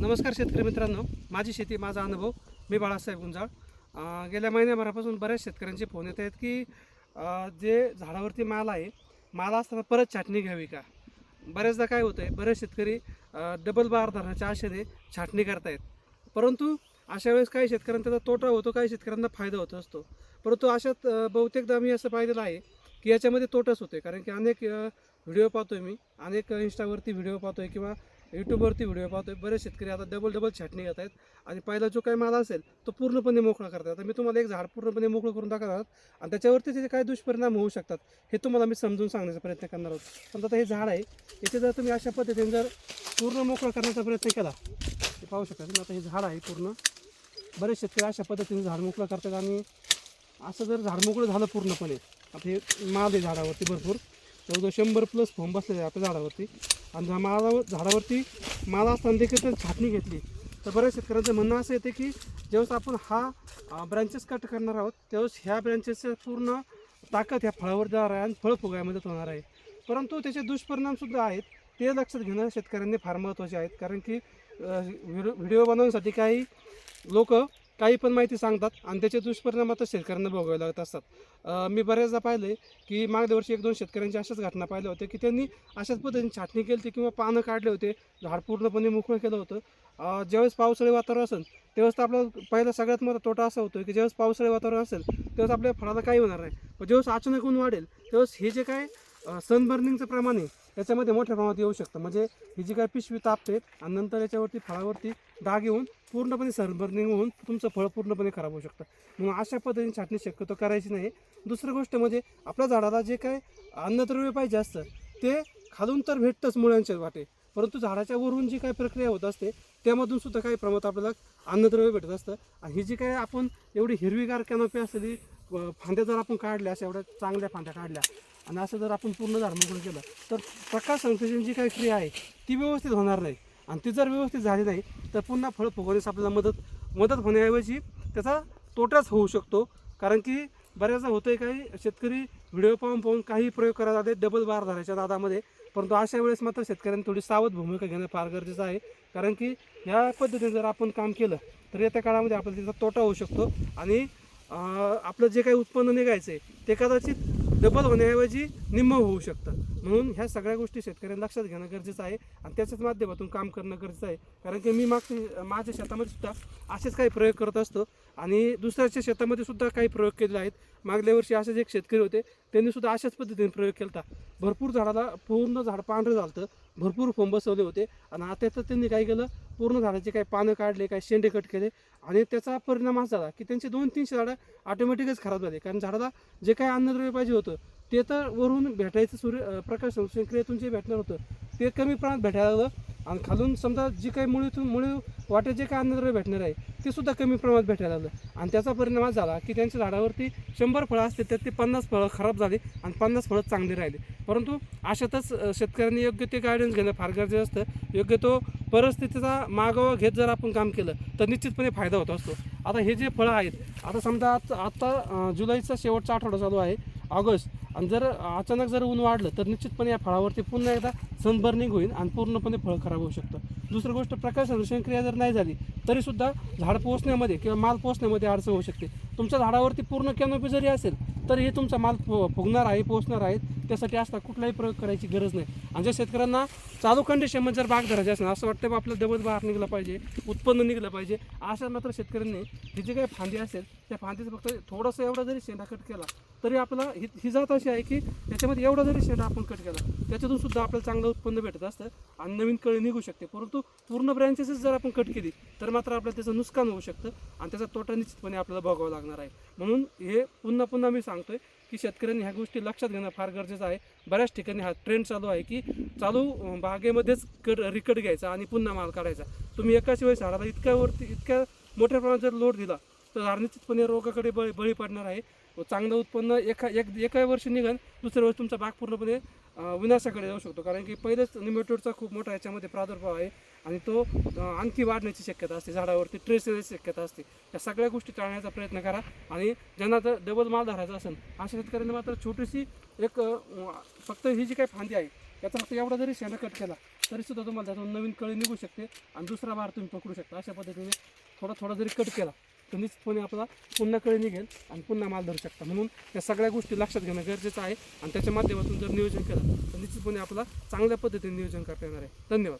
नमस्कार शेतकरी मित्रांनो. माझी शेती माझा अनुभव मी बाळासाहेब गुंजाळ. गेल्या महिन्याभरापासून बऱ्याच शेतकऱ्यांचे फोन येत आहेत की जे झाडावरती माल आहे माल असताना परत छाटणी घ्यावी का? बऱ्याचदा काय होतं आहे बरेच शेतकरी डबल बार धरण्याच्या आशेने छाटणी करतायत. परंतु अशा वेळेस काही शेतकऱ्यांना त्याचा तोटा होतो काही शेतकऱ्यांना फायदा होत असतो. परंतु अशात बहुतेकदा मी असं पाहिलेलं आहे की याच्यामध्ये तोटाच होते कारण की अनेक व्हिडिओ पाहतोय मी अनेक इंस्टावरती व्हिडिओ पाहतोय किंवा यूट्यूबवरती व्हिडिओ पाहतोय. बरेच शेतकरी आता डबल डबल छाटणी घेत आहेत. आणि पहिला जो काही माल असेल तो पूर्णपणे मोकळा करतात. आता मी तुम्हाला एक झाड पूर्णपणे मोकळं करून दाखवणार आणि त्याच्यावरती त्याचे काय दुष्परिणाम होऊ शकतात हे तुम्हाला मी समजून सांगण्याचा प्रयत्न करणार आहोत. पण आता हे झाड आहे इथे जर तुम्ही अशा पद्धतीने जर पूर्ण मोकळं करण्याचा प्रयत्न केला ते पाहू शकता तुम्ही. आता हे झाड आहे पूर्ण. बरेच शेतकरी अशा पद्धतीने झाड मोकळं करतात आणि असं जर झाड मोकळं झालं पूर्णपणे आता हे माल आहे झाडावरती भरपूर. जवळजवळ शंभर प्लस फॉर्म बसलेले आहे आपल्या झाडावरती. आणि त्या मालावर झाडावरती माळा असताना देखील त्यांनी छाटणी घेतली. तर बऱ्याच शेतकऱ्यांचं म्हणणं असं येते की जेव्हा आपण हा ब्रँचेस कट करणार आहोत तेव्हाच ह्या ब्रँचेसचं पूर्ण ताकद ह्या फळावर जाणार आहे आणि फळ फुगायमध्ये होणार आहे. परंतु त्याचे दुष्परिणामसुद्धा आहेत. ते लक्षात घेणं शेतकऱ्यांनी फार महत्त्वाचे आहेत. कारण की व्हिडिओ व्हिडिओ बनवण्यासाठी काही लोक काही पण माहिती सांगतात आणि त्याचे दुष्परिणाम आता शेतकऱ्यांना भोगावे लागत असतात. मी बऱ्याचदा पाहिले की मागल्या वर्षी एक दोन शेतकऱ्यांच्या अशाच घटना पाहिल्या होत्या की त्यांनी अशाच पद्धतीने छाटणी केली होती किंवा पानं काढले होते झाड पूर्णपणे मोकळं केलं होतं. ज्यावेळेस पावसाळी वातावरण असेल तेव्हाच तर आपला पहिला सगळ्यात मोठा तोटा असा होतो की ज्यावेळेस पावसाळी वातावरण असेल तेव्हाच आपल्या फळाला काही होणार नाही. पण जेव्हा अचानक ऊन वाढेल तेव्हाच हे जे काय सनबर्निंगचं प्रमाण आहे याच्यामध्ये मोठ्या प्रमाणात येऊ शकतं. म्हणजे ही जी काय पिशवी तापते आणि नंतर याच्यावरती फळावरती डाग येऊन पूर्णपणे सरबर्निंग होऊन तुमचं फळ पूर्णपणे खराब होऊ शकतं. म्हणून अशा पद्धतीने छाटणी शक्यतो करायची नाही. दुसरी गोष्ट म्हणजे आपल्या झाडाला जे काय अन्नद्रव्य पाहिजे असतं ते खालून तर भेटतंच मुळांच्या वाटे. परंतु झाडाच्या वरून जी काही प्रक्रिया होत असते त्यामधून सुद्धा काही प्रमाणात आपल्याला अन्नद्रव्य भेटत असतं. आणि ही जी काय आपण एवढी हिरवीगार कॅनोपी असलेली फांद्या जर आपण काढल्या अशा एवढ्या चांगल्या फांद्या काढल्या आणि असं जर आपण पूर्ण झाड मोकळं केलं तर प्रकाश संश्लेषण जी काही क्रिया आहे ती व्यवस्थित होणार नाही. आणि ती जर व्यवस्थित झाली नाही तर पुन्हा फळ फुगवण्यास आपल्याला मदत मदत होण्याऐवजी त्याचा तोटाच होऊ शकतो. कारण की बऱ्याचदा होतं आहे काही शेतकरी व्हिडिओ पाहून पाहून काही प्रयोग करायला जाते डबल बार धरायच्या दादामध्ये. परंतु अशा वेळेस मात्र शेतकऱ्यांनी थोडी सावध भूमिका घेणं फार गरजेचं आहे. कारण की ह्या पद्धतीने जर आपण काम केलं तर येत्या काळामध्ये आपल्याला त्याचा तोटा होऊ शकतो. आणि आपलं जे काही उत्पन्न निघायचं आहे ते कदाचित डबल होण्याऐवजी निम्म होऊ शकतं म्हणून ह्या सगळ्या गोष्टी शेतकऱ्यांनी लक्षात घेणं गरजेचं आहे आणि त्याच्याच माध्यमातून काम करणं गरजेचं आहे. कारण की मी मागच्या माझ्या शेतामध्ये सुद्धा असेच काही प्रयोग करत असतो आणि दुसऱ्याच्या शेतामध्ये सुद्धा काही प्रयोग केलेले आहेत. मागल्या वर्षी असेच एक शेतकरी होते त्यांनी सुद्धा अशाच पद्धतीने प्रयोग केला भरपूर झाडाला पूर्ण झाड पांढरं झालं होतं भरपूर फोंब बसवले होते आणि आता तर त्यांनी काय केलं पूर्ण झाडाचे काही पानं काढले काही शेंडे कट केले आणि त्याचा परिणाम असा झाला की त्यांची दोन तीनशे झाडं ऑटोमॅटिकच खराब झाले. कारण झाडाला जे काही अन्नद्रव्य पाहिजे होतं ते तर वरून भेटायचं सूर्य प्रकाश संश्लेषण क्रियेतून जे भेटणार होतं ते कमी प्रमाणात भेटायला लागलं. आणि खालून समजा जी काही मुळीतून मुळी वाटे जे काही अन्नद्रव्य भेटणार आहे ते सुद्धा कमी प्रमाणात भेटायला लागलं. आणि त्याचा परिणाम असा झाला की त्यांच्या झाडावरती शंभर फळं असते त्यात ते पन्नास फळं खराब झाली आणि पन्नास फळं चांगली राहिली. परंतु अशातच शेतकऱ्यांनी योग्य ते गायडन्स घेणं फार गरजेचं असतं. योग्य तो परिस्थितीचा मागोवा घेत जर आपण काम केलं तर निश्चितपणे फायदा होत असतो. आता हे जे फळं आहेत आता समजा आता आता जुलैचा शेवटचा आठवडा चालू आहे. ऑगस्ट. आणि जर अचानक जर ऊन वाढलं तर निश्चितपणे या फळावरती पुन्हा एकदा सनबर्निंग होईल आणि पूर्णपणे फळ खराब होऊ शकतं. दुसरी गोष्ट प्रकाश संरक्षण क्रिया जर नाही झाली तरीसुद्धा झाड पोचण्यामध्ये किंवा माल पोचण्यामध्ये अडचण होऊ शकते. तुमच्या झाडावरती पूर्ण कॅनोपी जरी असेल तरीही तुमचा माल फुगणार आहे पोचणार आहे त्यासाठी असता कुठलाही प्रयोग करायची गरज नाही. आणि ज्या शेतकऱ्यांना चालू कंडिशनमध्ये जर बाग धरायची असेल असं वाटतं आपलं दबत बाहेर निघलं पाहिजे उत्पन्न निघलं पाहिजे अशा मात्र शेतकऱ्यांनी ही जी काही फांदी असेल त्या फांदीचं फक्त थोडंसं एवढा जरी शेंडा कट केला तरी आपला ही ही जात अशी आहे की त्याच्यामध्ये एवढा जरी शेंडा आपण कट केला त्याच्यातून सुद्धा आपल्याला चांगलं उत्पन्न भेटत असतं आणि नवीन कळी निघू शकते. परंतु पूर्ण ब्रँचेसच जर आपण कट केली तर मात्र आपल्याला त्याचं नुकसान होऊ शकतं आणि त्याचा तोटा निश्चितपणे आपल्याला भोगावा लागणार आहे. म्हणून हे पुन्हा पुन्हा मी सांगतोय की शेतकऱ्यांनी ह्या गोष्टी लक्षात घेणं फार गरजेचं आहे. बऱ्याच ठिकाणी हा ट्रेंड चालू आहे की चालू बागेमध्येच कट रिकट घ्यायचा आणि पुन्हा माल काढायचा. तुम्ही एकाच वेळेस झाडाला इतक्या वरती इतक्या मोठ्या प्रमाणात जर लोड दिला तर झाड निश्चितपणे रोगाकडे बळी बळी पडणार आहे. चांगलं उत्पन्न एका एक एका वर्षी निघन दुसऱ्या वर्षी तुमचा बाग पूर्णपणे विनाशाकडे जाऊ शकतो. कारण की पहिलेच निमेटोडचा खूप मोठा याच्यामध्ये प्रादुर्भाव आहे आणि तो आणखी वाढण्याची शक्यता असते. झाडावरती ट्रेस येण्याची शक्यता असते. या सगळ्या गोष्टी टाळण्याचा प्रयत्न करा आणि ज्यांना जर डबल माल धरायचा असेल अशा शेतकऱ्यांनी मात्र छोटीशी एक फक्त ही जी काही फांदी आहे याचा फक्त एवढा जरी शेणा कट केला तरीसुद्धा तुम्हाला त्यातून नवीन कळी निघू शकते आणि दुसरा भार तुम्ही पकडू शकता. अशा पद्धतीने थोडा थोडा जरी कट केला निश्चितपणे आपला पुन्हा कळी निघेल आणि पुन्हा माल धरू शकता. म्हणून या सगळ्या गोष्टी लक्षात घेणं गरजेचं आहे आणि त्याच्या माध्यमातून जर नियोजन केलं तर निश्चितपणे आपला चांगल्या पद्धतीने नियोजन करता येणार आहे. धन्यवाद.